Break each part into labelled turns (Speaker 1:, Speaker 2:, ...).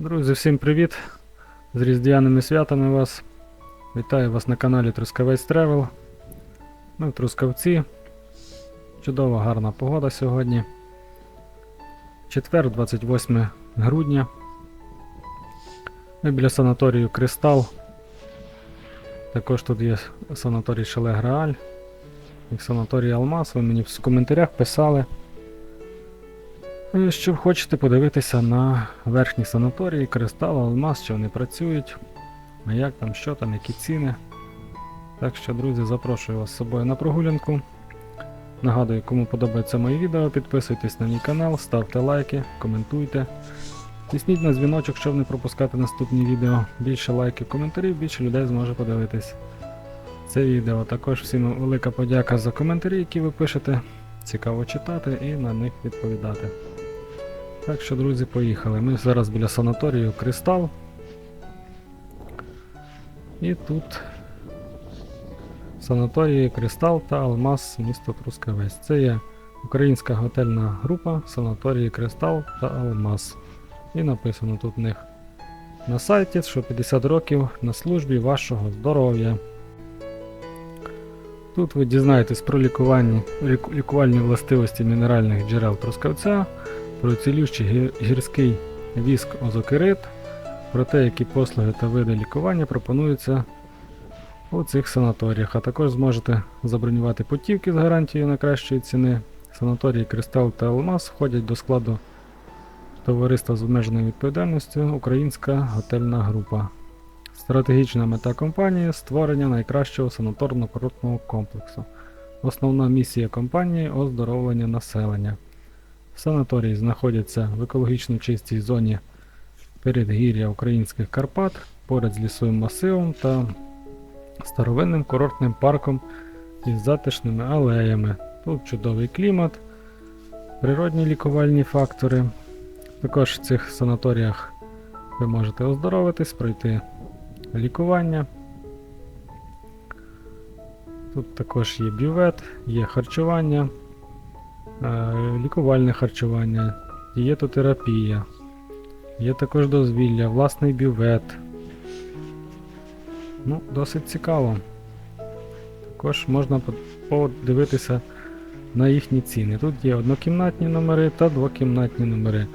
Speaker 1: Друзі, всім привіт! З різдвяними святами вас. Вітаю вас на каналі Трускавець Тревел. Ми в Трускавці. Чудова гарна погода сьогодні. Четвер, 28 грудня. Ми біля санаторію Кристал. Також тут є санаторій Шеле Грааль. І санаторій Алмаз. Ви мені в коментарях писали. Е, Що хочете подивитися на верхні санаторії, кристал, алмаз, що вони працюють, як там, що там, які ціни. Так що, друзі, запрошую вас з собою на прогулянку. Нагадую, кому подобається моє відео, підписуйтесь на мій канал, ставте лайки, коментуйте. Тисніть на дзвіночок, щоб не пропускати наступні відео. Більше лайків, коментарів, більше людей зможе подивитись це відео. Також всім велика подяка за коментарі, які ви пишете. Цікаво читати і на них відповідати. Так що, друзі, поїхали. Ми зараз біля санаторію Кристал. І тут санаторії Кристал та Алмаз місто Трускавець. Це є українська готельна група санаторії Кристал та Алмаз. І написано тут в них на сайті, що 50 років на службі вашого здоров'я. Тут ви дізнаєтесь про лікування, лікувальні властивості мінеральних джерел Трускавця, про цілющий гірський віск озокерит, про те, які послуги та види лікування пропонуються у цих санаторіях. А також зможете забронювати путівки з гарантією найкращої ціни. Санаторії Кристал та Алмаз входять до складу товариства з обмеженою відповідальністю Українська готельна група. Стратегічна мета компанії створення найкращого санаторно-курортного комплексу. Основна місія компанії оздоровлення населення. Санаторії знаходяться в екологічно чистій зоні передгір'я українських Карпат поряд з лісовим масивом та старовинним курортним парком із затишними алеями. Тут чудовий клімат, природні лікувальні фактори. Також в цих санаторіях ви можете оздоровитись, пройти лікування. Тут також є бювет, є харчування, лікувальне харчування, дієтотерапія, є також дозвілля, власний бювет. Ну, досить цікаво. Також можна подивитися на їхні ціни. Тут є однокімнатні номери та двокімнатні номери.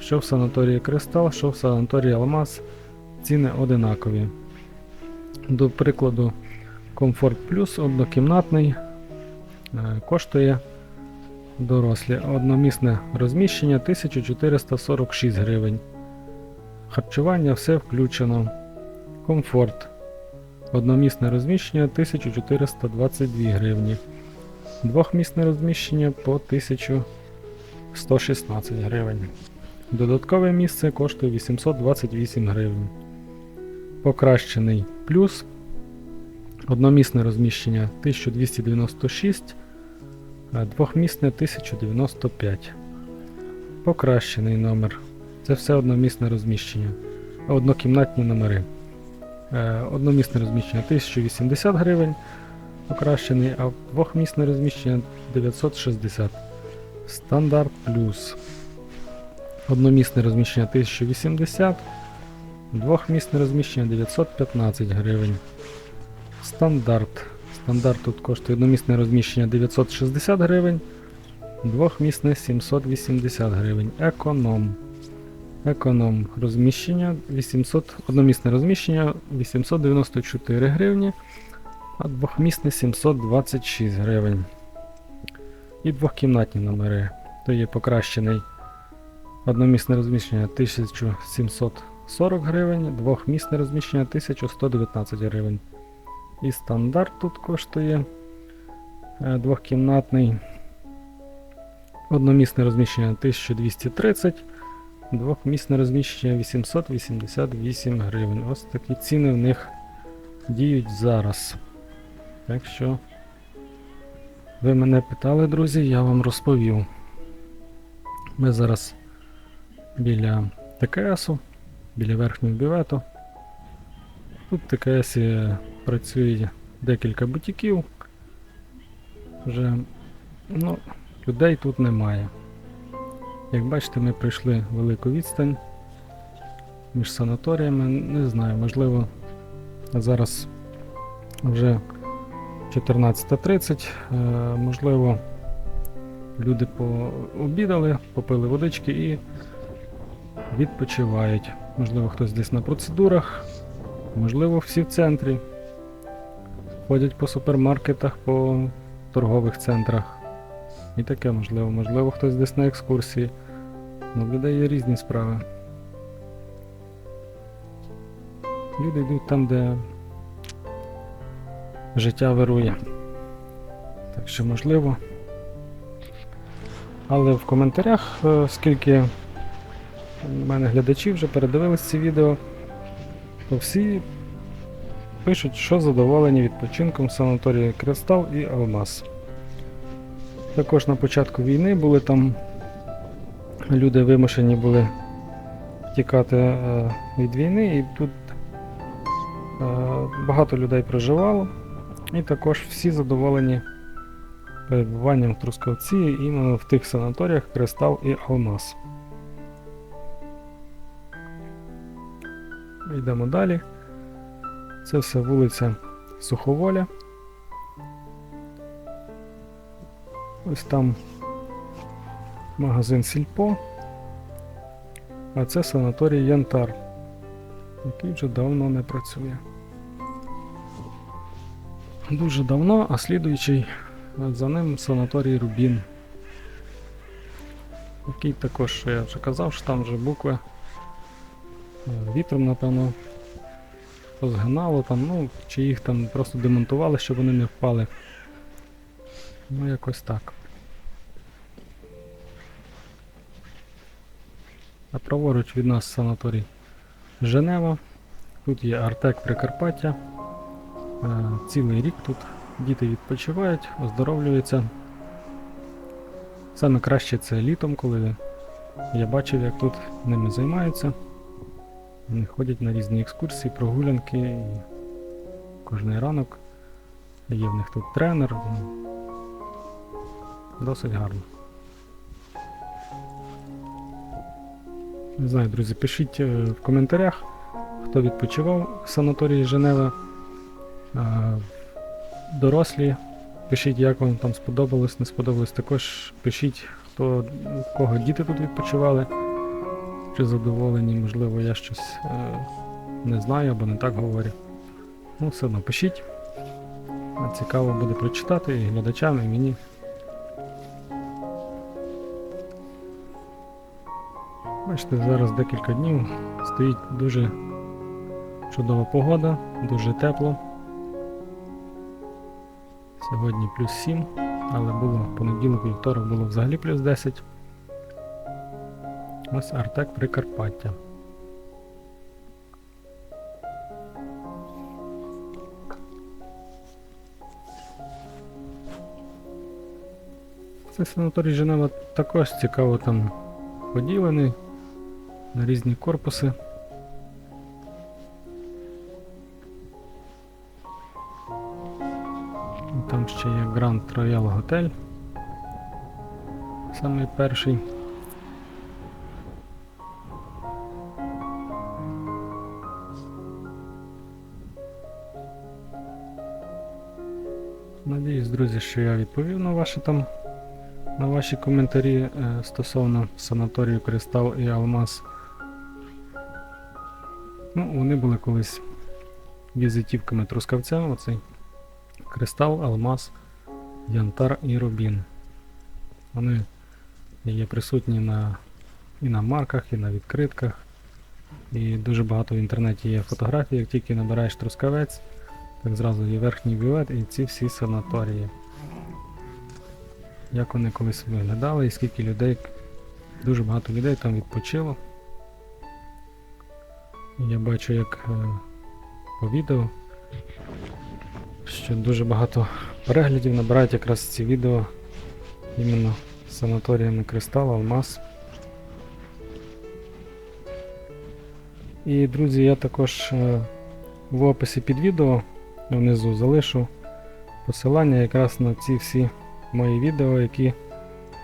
Speaker 1: Що в санаторії Кристал, що в санаторії Алмаз, ціни одинакові. До прикладу, Комфорт Плюс однокімнатний е, коштує дорослі. Одномісне розміщення 1446 гривень. Харчування все включено. Комфорт. Одномісне розміщення 1422 гривні. Двохмісне розміщення по 1116 гривень. Додаткове місце коштує 828 гривень. Покращений плюс. Одномісне розміщення 1296, а двохмісне 1095. Покращений номер. Це все одномісне розміщення. Однокімнатні номери. Е, Одномісне розміщення 1080 гривень. Покращений, а двохмісне розміщення 960. Стандарт плюс. Одномісне розміщення 1080. Двохмісне розміщення 915 гривень. Стандарт. Стандарт тут коштує одномісне розміщення 960 гривень, двохмісне 780 гривень. Економ. Економ розміщення 800, одномісне розміщення 894 гривні, а двохмісне 726 гривень. І двохкімнатні номери. То є покращений одномісне розміщення 1740 гривень, двохмісне розміщення 1119 гривень. І стандарт тут коштує е, двохкімнатний. Одномісне розміщення 1230, двохмісне розміщення 888 гривень. Ось такі ціни в них діють зараз. Так що ви мене питали, друзі, я вам розповів. Ми зараз біля ТКСу, біля верхнього бювету. Тут ТКС працює декілька бутіків. Вже ну, людей тут немає. Як бачите, ми пройшли велику відстань між санаторіями. Не знаю, можливо, зараз вже 14.30, е, можливо, люди пообідали, попили водички і відпочивають. Можливо, хтось десь на процедурах, можливо, всі в центрі. Ходять по супермаркетах, по торгових центрах. І таке можливо. Можливо, хтось десь на екскурсії. Ну, в людей є різні справи. Люди йдуть там, де життя вирує. Так що можливо. Але в коментарях, е, скільки у мене глядачі вже передивились ці відео, то всі пишуть, що задоволені відпочинком санаторії Кристал і Алмаз. Також на початку війни були там люди вимушені були тікати е, від війни, і тут е, багато людей проживало. І також всі задоволені перебуванням в Трускавці іменно в тих санаторіях Кристал і Алмаз. Йдемо далі. Це все вулиця Суховоля. Ось там магазин Сільпо. А це санаторій Янтар, який вже давно не працює. Дуже давно, а слідуючий за ним санаторій Рубін. Який також, я вже казав, що там вже букви е, вітром, напевно, позгинало там, ну, чи їх там просто демонтували, щоб вони не впали. Ну, якось так. А праворуч від нас санаторій Женева. Тут є Артек Прикарпаття. Е, Цілий рік тут діти відпочивають, оздоровлюються. Саме краще це літом, коли я бачив, як тут ними займаються. Вони ходять на різні екскурсії, прогулянки. І кожний ранок є в них тут тренер. Досить гарно. Не знаю, друзі, пишіть е, в коментарях, хто відпочивав в санаторії Женева. Е, Дорослі, пишіть, як вам там сподобалось, не сподобалось. Також пишіть, хто, кого діти тут відпочивали, чи задоволені, можливо, я щось е, не знаю або не так говорю. Ну, все одно пишіть. Цікаво буде прочитати і глядачам, і мені. Бачите, зараз декілька днів стоїть дуже чудова погода, дуже тепло. Сьогодні плюс 7, але було понеділок, вівторок було взагалі плюс 10. Ось Артек Прикарпаття. Цей санаторій Женева також цікаво там поділений на різні корпуси. Там ще є Grand Royal Hotel. Самий перший. Надіюсь, друзі, що я відповів на ваші там на ваші коментарі е, стосовно санаторію Кристал і Алмаз. Ну, вони були колись візитівками трускавця, оцей Кристал, Алмаз, Янтар і Рубін. Вони є присутні на, і на марках, і на відкритках. І дуже багато в інтернеті є фотографій, як тільки набираєш трускавець, так зразу є верхній бювет і ці всі санаторії. Як вони колись виглядали і скільки людей, дуже багато людей там відпочило. Я бачу, як е, по відео, що дуже багато переглядів набирають якраз ці відео іменно з санаторіями Кристал, Алмаз. І, друзі, я також е, в описі під відео внизу залишу посилання якраз на ці всі мої відео, які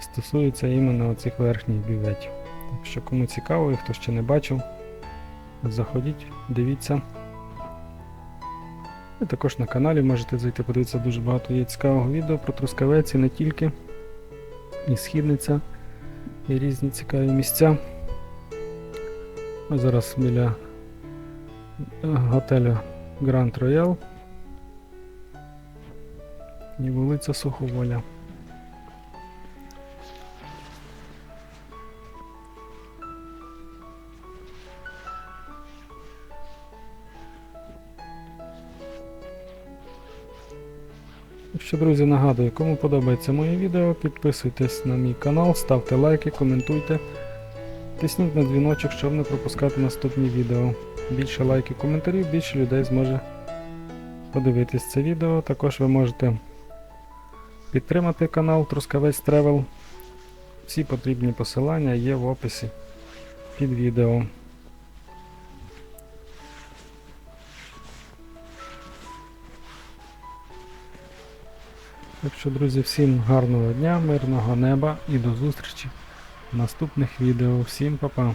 Speaker 1: стосуються іменно оцих верхніх бюветів. Так що кому цікаво і хто ще не бачив, Заходіть, дивіться. І також на каналі можете зайти подивитися дуже багато є цікавого відео про Трускавець і не тільки. І східниця, і різні цікаві місця. Ми зараз біля е, готелю Grand Royal і вулиця Суховоля. Що, друзі, нагадую, кому подобається моє відео, підписуйтесь на мій канал, ставте лайки, коментуйте. Тисніть на дзвіночок, щоб не пропускати наступні відео. Більше лайків, коментарів, більше людей зможе подивитись це відео. Також ви можете підтримати канал Трускавець Тревел. Всі потрібні посилання є в описі під відео. Так що, друзі, всім гарного дня, мирного неба і до зустрічі в наступних відео. Всім па-па!